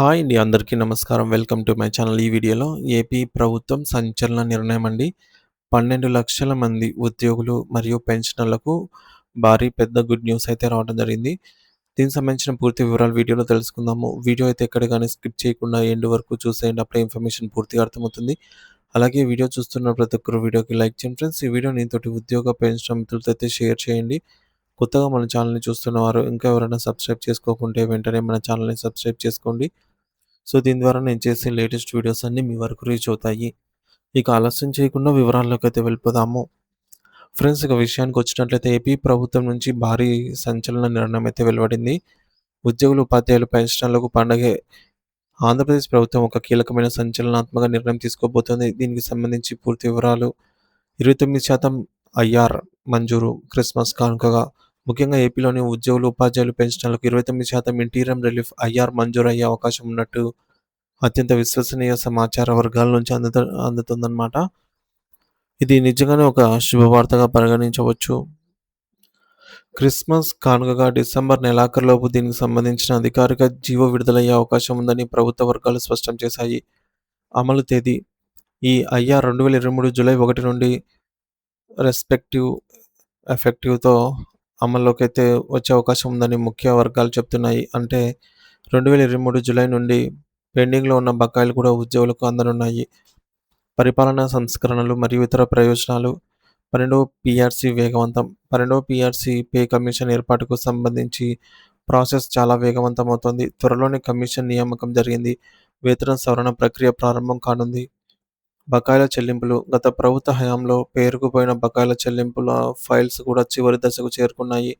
Hi అండి అందరికీ నమస్కారం. Welcome to my channel. ఈ వీడియోలో ఏపీ ప్రభుత్వం సంచలన నిర్ణయం అండి. పన్నెండు లక్షల మంది ఉద్యోగులు మరియు పెన్షనర్లకు భారీ పెద్ద గుడ్ న్యూస్ అయితే రావడం జరిగింది. దీనికి సంబంధించిన పూర్తి వివరాలు వీడియోలో తెలుసుకుందాము. వీడియో అయితే ఎక్కడ కానీ స్కిప్ చేయకుండా ఎండ్ వరకు చూసేయండి. అప్పుడే ఇన్ఫర్మేషన్ పూర్తిగా అర్థమవుతుంది. అలాగే వీడియో చూస్తున్న ప్రతి ఒక్కరు వీడియోకి లైక్ చేయండి ఫ్రెండ్స్. ఈ వీడియో నీతోటి ఉద్యోగ పెన్షన్ మిత్రులతో అయితే షేర్ చేయండి. కొత్తగా మన ఛానల్ని చూస్తున్నవారు ఇంకా ఎవరైనా సబ్స్క్రైబ్ చేసుకోకుంటే వెంటనే మన ఛానల్ని సబ్స్క్రైబ్ చేసుకోండి. సో దీని ద్వారా నేను చేసే లేటెస్ట్ వీడియోస్ అన్నీ మీ వరకు రీచ్ అవుతాయి. ఇక ఆలస్యం చేయకుండా వివరాల్లోకి అయితే వెళ్ళిపోదాము. ఫ్రెండ్స్ ఇక విషయానికి వచ్చినట్లయితే ఏపీ ప్రభుత్వం నుంచి భారీ సంచలన నిర్ణయం అయితే వెలువడింది. ఉద్యోగులు ఉపాధ్యాయులు పెన్షన్లకు పండగే ఆంధ్రప్రదేశ్ ప్రభుత్వం ఒక కీలకమైన సంచలనాత్మక నిర్ణయం తీసుకోబోతోంది. దీనికి సంబంధించి పూర్తి వివరాలు ఇరవై తొమ్మిది శాతం ఐఆర్ మంజూరు. క్రిస్మస్ కానుకగా ముఖ్యంగా ఏపీలోని ఉద్యోగులు ఉపాధ్యాయులు పెన్షన్లకు ఇరవై తొమ్మిది శాతం ఇంటీరియం రిలీఫ్ ఐఆర్ మంజూరు అయ్యే అవకాశం ఉన్నట్టు అత్యంత విశ్వసనీయ సమాచార వర్గాల నుంచి అందుతు అందుతుందన్నమాట. ఇది నిజంగానే ఒక శుభవార్తగా పరిగణించవచ్చు. క్రిస్మస్ కానుకగా డిసెంబర్ నెలాఖరులోపు దీనికి సంబంధించిన అధికారిక జీవో విడుదలయ్యే అవకాశం ఉందని ప్రభుత్వ వర్గాలు స్పష్టం చేశాయి. అమలు తేదీ ఈ ఐఆర్ రెండు వేల ఇరవై మూడు జూలై ఒకటి నుండి రెస్పెక్టివ్ ఎఫెక్టివ్తో అమల్లోకి అయితే వచ్చే అవకాశం ఉందని ముఖ్య వర్గాలు చెప్తున్నాయి. అంటే రెండు వేల ఇరవై మూడు జూలై నుండి పెండింగ్లో ఉన్న బకాయిలు కూడా ఉద్యోగులకు అందనున్నాయి. పరిపాలనా సంస్కరణలు మరియు ఇతర ప్రయోజనాలు. పన్నెండవ పిఆర్సి వేగవంతం. పన్నెండవ పిఆర్సి పే కమిషన్ ఏర్పాటుకు సంబంధించి ప్రాసెస్ చాలా వేగవంతం అవుతుంది త్వరలోనే కమిషన్ నియామకం జరిగింది. వేతన సవరణ ప్రక్రియ ప్రారంభం కానుంది. బకాయిల చెల్లింపులు. గత ప్రభుత్వ హయాంలో పేరుకుపోయిన బకాయిల చెల్లింపుల ఫైల్స్ కూడా చివరి దశకు చేరుకున్నాయి.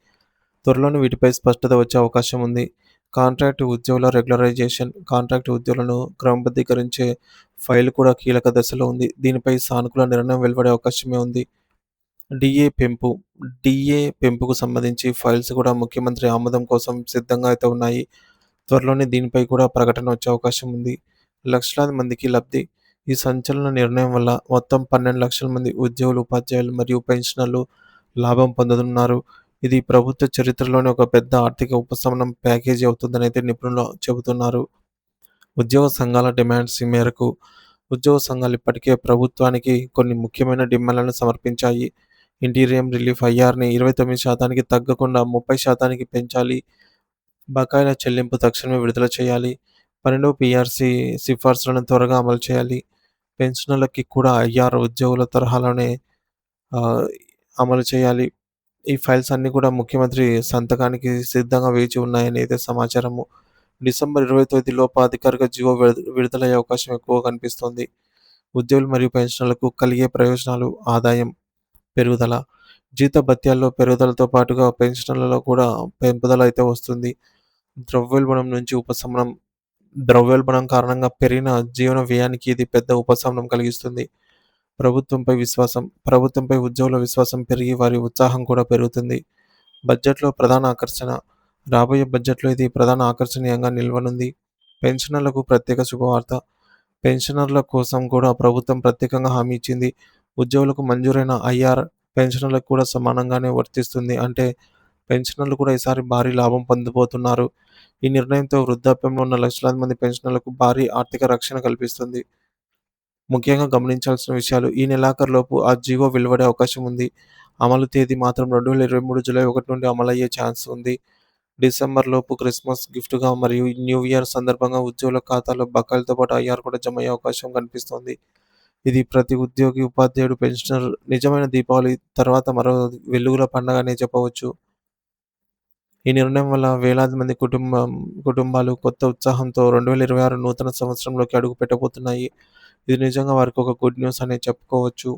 త్వరలోనే వీటిపై స్పష్టత వచ్చే అవకాశం ఉంది. కాంట్రాక్ట్ ఉద్యోగుల రెగ్యులరైజేషన్ కాంట్రాక్ట్ ఉద్యోగులను క్రమబద్ధీకరించే ఫైల్ కూడా కీలక దశలో ఉంది. దీనిపై సానుకూల నిర్ణయం వెలువడే అవకాశమే ఉంది. డిఏ పెంపు. డిఏ పెంపుకు సంబంధించి ఫైల్స్ కూడా ముఖ్యమంత్రి ఆమోదం కోసం సిద్ధంగా అయితే ఉన్నాయి. త్వరలోనే దీనిపై కూడా ప్రకటన వచ్చే అవకాశం ఉంది. లక్షలాది మందికి లబ్ధి. ఈ సంచలన నిర్ణయం వల్ల మొత్తం పన్నెండు లక్షల మంది ఉద్యోగులు ఉపాధ్యాయులు మరియు పెన్షనర్లు లాభం పొందుతున్నారు ఇది ప్రభుత్వ చరిత్రలోనే ఒక పెద్ద ఆర్థిక ఉపశమనం ప్యాకేజీ అవుతుందని అయితే నిపుణులు చెబుతున్నారు. ఉద్యోగ సంఘాల డిమాండ్స్ ఈ మేరకు. ఉద్యోగ సంఘాలు ఇప్పటికే ప్రభుత్వానికి కొన్ని ముఖ్యమైన డిమాండ్లను సమర్పించాయి. ఇంటీరియం రిలీఫ్ ఐఆర్ని ఇరవై తొమ్మిది శాతానికి తగ్గకుండా ముప్పై శాతానికి పెంచాలి. బకాయిల చెల్లింపు తక్షణమే విడుదల చేయాలి. పన్నెండవ పిఆర్సి సిఫార్సులను త్వరగా అమలు చేయాలి. పెన్షనర్లకి కూడా ఐఆర్ ఉద్యోగుల తరహాలోనే అమలు చేయాలి. ఈ ఫైల్స్ అన్నీ కూడా ముఖ్యమంత్రి సంతకానికి సిద్ధంగా వేచి ఉన్నాయని అయితే సమాచారము. డిసెంబర్ ఇరవై తొమ్మిది లోపు అధికారిక జీవో విడుదలయ్యే అవకాశం ఎక్కువ కనిపిస్తోంది. ఉద్యోగులు మరియు పెన్షనర్లకు కలిగే ప్రయోజనాలు ఆదాయం పెరుగుదల జీత భత్యాల్లో పెరుగుదలతో పాటుగా పెన్షన్లలో కూడా పెంపుదల అయితే వస్తుంది. ద్రవ్యోల్బణం నుంచి ఉపశమనం ద్రవ్యోల్బణం కారణంగా పెరిగిన జీవన వ్యయానికి ఇది పెద్ద ఉపశమనం కలిగిస్తుంది. ప్రభుత్వంపై విశ్వాసం ప్రభుత్వంపై ఉద్యోగుల విశ్వాసం పెరిగి వారి ఉత్సాహం కూడా పెరుగుతుంది. బడ్జెట్లో ప్రధాన ఆకర్షణ రాబోయే బడ్జెట్లో ఇది ప్రధాన ఆకర్షణీయంగా నిల్వనుంది. పెన్షనర్లకు ప్రత్యేక శుభవార్త. పెన్షనర్ల కోసం కూడా ప్రభుత్వం ప్రత్యేకంగా హామీ ఇచ్చింది. ఉద్యోగులకు మంజూరైన ఐఆర్ పెన్షనర్లకు కూడా సమానంగానే వర్తిస్తుంది. అంటే పెన్షనర్లు కూడా ఈసారి భారీ లాభం పొందబోతున్నారు. ఈ నిర్ణయంతో వృద్ధాప్యంలో ఉన్న లక్షలాది మంది పెన్షనర్లకు భారీ ఆర్థిక రక్షణ కల్పిస్తుంది. ముఖ్యంగా గమనించాల్సిన విషయాలు ఈ నెలాఖరులోపు ఆ జీవో వెలువడే అవకాశం ఉంది. అమలు తేదీ మాత్రం రెండు వేల ఇరవై మూడు జూలై ఒకటి నుండి అమలయ్యే ఛాన్స్ ఉంది. డిసెంబర్ లోపు క్రిస్మస్ గిఫ్ట్గా మరియు న్యూ ఇయర్ సందర్భంగా ఉద్యోగుల ఖాతాలో బకాయిలతో పాటు ఐఆర్ కూడా జమ అయ్యే అవకాశం కనిపిస్తోంది. ఇది ప్రతి ఉద్యోగి ఉపాధ్యాయుడు పెన్షనర్ నిజమైన దీపావళి తర్వాత మరో వెలుగుల పండగ అనే చెప్పవచ్చు. ఈ నిర్ణయం వల్ల వేలాది మంది కుటుంబం కుటుంబాలు కొత్త ఉత్సాహంతో రెండు వేల ఇరవై ఆరు నూతన సంవత్సరంలోకి అడుగు పెట్టబోతున్నాయి. ఇది నిజంగా వారికి ఒక గుడ్ న్యూస్ అనే చెప్పుకోవచ్చు.